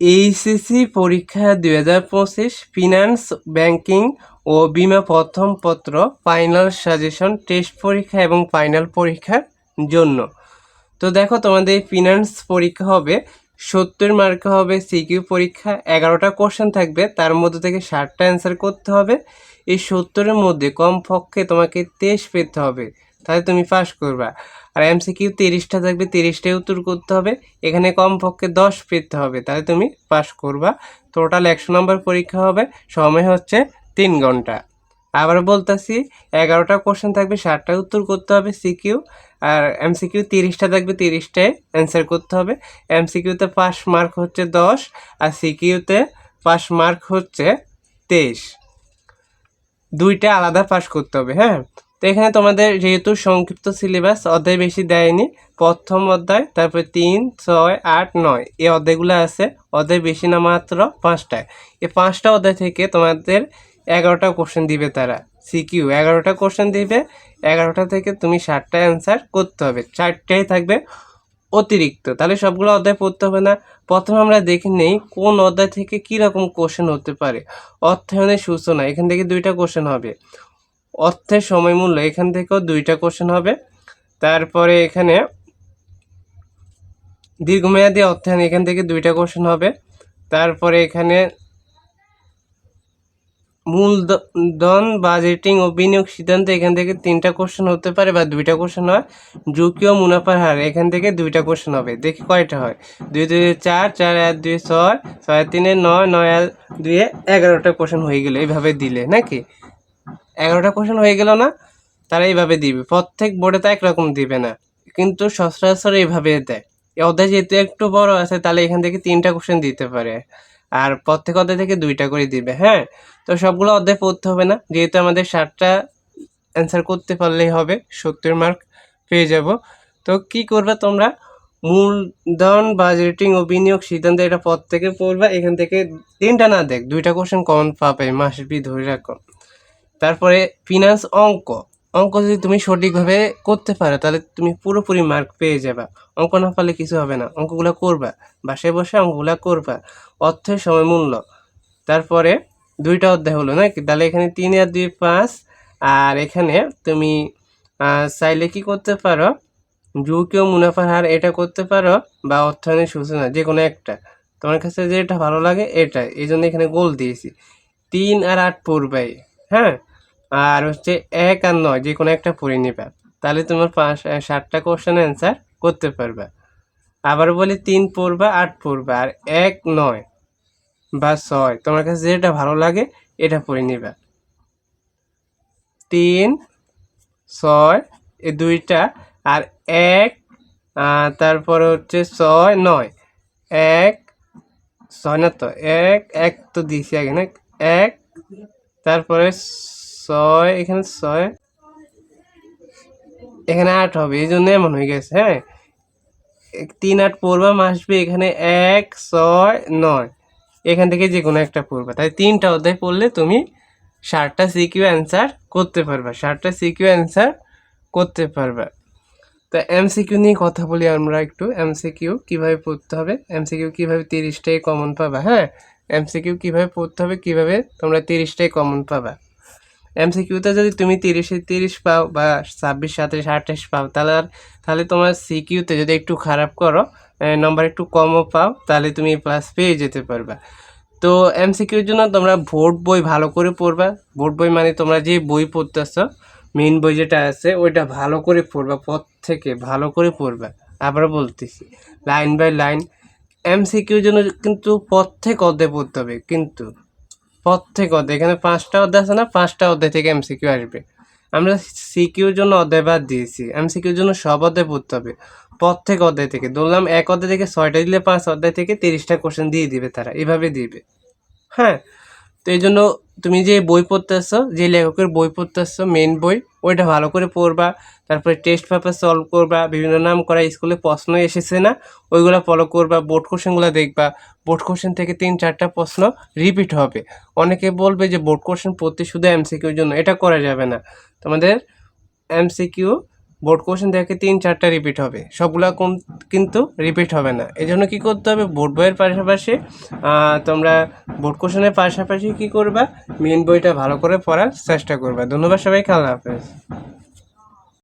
HSC পরীক্ষা দুই হাজার পঁচিশ ফিনান্স ব্যাংকিং ও বিমা প্রথম পত্র ফাইনাল সাজেশন টেস্ট পরীক্ষা এবং ফাইনাল পরীক্ষার জন্য। তো দেখো তোমাদের ফিনান্স পরীক্ষা হবে, সত্তর মার্কে হবে সিকিউ পরীক্ষা, এগারোটা কোশ্চেন থাকবে, তার মধ্যে থেকে ষাটটা অ্যান্সার করতে হবে। এই সত্তরের মধ্যে কমপক্ষে তোমাকে তেইশ পেতে হবে। তাহলে তুমি পাস করবা। আর এমসিকিউ তিরিশটা থাকবে, তিরিশটাই উত্তর করতে হবে। এখানে কমপক্ষে দশ পেতে হবে, তাহলে তুমি পাস করবা। টোটাল একশো নম্বর পরীক্ষা হবে, সময় হচ্ছে তিন ঘণ্টা। আবার বলতেছি, এগারোটা কোশ্চেন থাকবে ষাটটা উত্তর করতে হবে সিকিউ আর এমসিকিউ তিরিশটা থাকবে তিরিশটায় অ্যান্সার করতে হবে। এমসিকিউতে পাস মার্ক হচ্ছে দশ, আর সিকিউতে পাস মার্ক হচ্ছে তেইশ। দুইটা আলাদা পাস করতে হবে হ্যাঁ? তো এখানে তোমাদের যেহেতু সংক্ষিপ্ত সিলেবাস অধ্যায় বেশি দেয়নি, প্রথম অধ্যায়, তারপরে তিন, ছয়, আট, নয়, এই অধ্যায়গুলো আছে। অধ্যায় বেশি না মাত্র পাঁচটায় এই পাঁচটা অধ্যায় থেকে তোমাদের এগারোটা কোশ্চেন দিবে তারা। সিকিউ এগারোটা কোশ্চেন দিবে, এগারোটা থেকে তুমি ষাটটা অ্যান্সার করতে হবে। চারটাই থাকবে অতিরিক্ত। তাহলে সবগুলো অধ্যায় পড়তে হবে না। প্রথমে আমরা দেখে নেই কোন অধ্যায় থেকে কী রকম কোশ্চেন হতে পারে। অর্থায়নের সূচনা, এখান থেকে দুইটা কোশ্চেন হবে। অর্থের সময় মূল্য এখান থেকেও দুইটা কোশ্চেন হবে। তারপরে এখানে দীর্ঘমেয়াদী অর্থায়ন, এখান থেকে দুইটা কোশ্চেন হবে। তারপরে এখানে মূলধন বাজেটিং ও বিনিয়োগ সিদ্ধান্ত, এখান থেকে তিনটা কোশ্চেন হতে পারে বা দুইটা কোশ্চেন হয়। ঝুঁকি ও মুনাফার হার, এখান থেকে দুইটা কোশ্চেন হবে। দেখি কয়টা হয়? দুই দুই, চার চার আর দুই, ছয় ছয়, তিনে নয় নয় দুয়ে এগারোটা কোশ্চেন হয়ে গেলো। এইভাবে দিলে, নাকি? এগারোটা কোশ্চেন হয়ে গেল না? তারা এইভাবে দিবে। প্রত্যেক বোর্ডে তো একরকম দিবে না। কিন্তু সচরাচর এইভাবে দেয়। এই অধ্যায় যেহেতু একটু বড় আছে, তাহলে এখান থেকে তিনটা কোশ্চেন দিতে পারে। আর প্রত্যেক অধ্যায় থেকে দুইটা করে দিবে হ্যাঁ? তো সবগুলো অধ্যায় পড়তে হবে না। যেহেতু আমাদের ষাটটা অ্যান্সার করতে পারলেই হবে, সত্তর মার্ক পেয়ে যাব। তো কি করবে তোমরা? মূলধন বাজেটিং ও বিনিয়োগ সিদ্ধান্ত এটা প্রত্যেকে পড়বা। এখান থেকে তিনটা না দেখ, দুইটা কোশ্চেন কমন পাবে। মাসবি ধরে রাখো। তারপরে ফিনান্স অঙ্ক। অঙ্ক যদি তুমি সঠিকভাবে করতে পারো, তাহলে তুমি পুরোপুরি মার্ক পেয়ে যাবা। অঙ্ক না পারলে কিছু হবে না। অঙ্কগুলো করবা। বাসায় বসে অঙ্কগুলো করবা। অর্থের সময় মূল্য। তারপরে দুইটা অধ্যায় হলো, নাকি? তাহলে এখানে তিন আর দুই পাঁচ। আর এখানে তুমি চাইলে কি করতে পারো? ঝুঁকি ও মুনাফার হার এটা করতে পারো, বা অর্থায়নের সূচনা যে কোনো একটা। তোমার কাছে যেটা ভালো লাগে এটা এই জন্য এখানে গোল দিয়েছি। তিন আর আট পড়বে হ্যাঁ? আর হচ্ছে এক আর নয় যে কোনো একটা পড়ে নিবা। তাহলে তোমার পাঁচ ষাটটা কোশ্চেন অ্যান্সার করতে পারবা। আবার বলি তিন পড়বা, আট পড়বা, আর এক নয় বা ছয়, তোমার কাছে যেটা ভালো লাগে এটা পড়ে নিবা। তিন, ছয়, এই দুইটা, আর এক তারপরে হচ্ছে ছয়, নয়। এক, ছয় না তো, এক এক তো দিয়েছি আগে, না? এক, তারপরে ছয়, এখানে ছয়। এখানে আট হবে, এই জন্য এমন হয়ে গেছে হ্যাঁ? তিন, আট পড়বা আসবে এখানে এক, ছয়, নয়। এখান থেকে যে কোনো একটা পড়বা তাই তিনটা অধ্যায় পড়লে তুমি ষাটটা সিকিউ অ্যান্সার করতে পারবা। ষাটটা সিকিউ অ্যান্সার করতে পারবা। তো এমসিকিউ নিয়ে কথা বলি আমরা একটু। এমসিকিউ কীভাবে পড়তে হবে? এমসিকিউ কীভাবে তিরিশটাই কমন পাবা হ্যাঁ? এমসিকিউ কীভাবে পড়তে হবে? কীভাবে তোমরা তিরিশটাই কমন পাবা? এমসিকিউতে যদি তুমি তিরিশে তিরিশ পাও বা ছাব্বিশ সাতাশ আঠাশ পাও, তাহলে আর তাহলে তোমার সিকিউতে যদি একটু খারাপ করো নম্বর একটু কমও পাও, তাহলে তুমি প্লাস পেয়ে যেতে পারবা। তো এমসিকিউর জন্য তোমরা ভোট বই ভালো করে পড়বা। ভোট বই মানে তোমরা যে বই পড়তেছো মেন বই যেটা আছে, ওইটা ভালো করে পড়বা, পথ থেকে ভালো করে পড়বা। আবার বলতেছি লাইন বাই লাইন এমসিকিউর জন্য কিন্তু পথ থেকে অধ্যায় পড়তে হবে, কিন্তু প্রত্যেক অধ্যায়। এখানে পাঁচটা অধ্যায় আছে না? পাঁচটা অধ্যায় থেকে এমসিকিউ আসবে। আমরা সিকিউর জন্য অধ্যায় বাদ দিয়েছি। এমসিকিউর জন্য সব অধ্যায় পড়তে হবে। প্রত্যেক অধ্যায় থেকে। ধরলাম এক অধ্যায় থেকে ছয়টা দিলে পাঁচ অধ্যায় থেকে তিরিশটা কোশ্চেন দিয়ে দিবে তারা। এভাবে দিবে। হ্যাঁ? তো এই জন্য তুমি যে বই পড়তেছো যে লেখকের বই পড়তেছো মেন বই, ওইটা ভালো করে পড়বা। তারপরে টেস্ট পেপার সলভ করবা, বিভিন্ন নাম করা স্কুলে প্রশ্ন এসেছে না, ওইগুলো ফলো করবা বোর্ড কোশ্চেনগুলো দেখবা। বোর্ড কোশ্চেন থেকে তিন, চারটা প্রশ্ন রিপিট হবে। অনেকে বলবে যে বোর্ড কোশ্চেন পড়তে শুধু এমসিকিউর জন্য, এটা করা যাবে না। তোমাদের এমসিকিউ বোর্ড কোশ্চেন দেখে তিন চারটা রিপিট হবে। সবগুলা কোন কিন্তু রিপিট হবে না। এই জন্য কী করতে হবে? বোর্ড বইয়ের পাশাপাশি তোমরা বোর্ড কোশ্চেনের পাশাপাশি কী করবা? মেন বইটা ভালো করে পড়ার চেষ্টা করবা। ধন্যবাদ সবাই খেলা হাফেজ।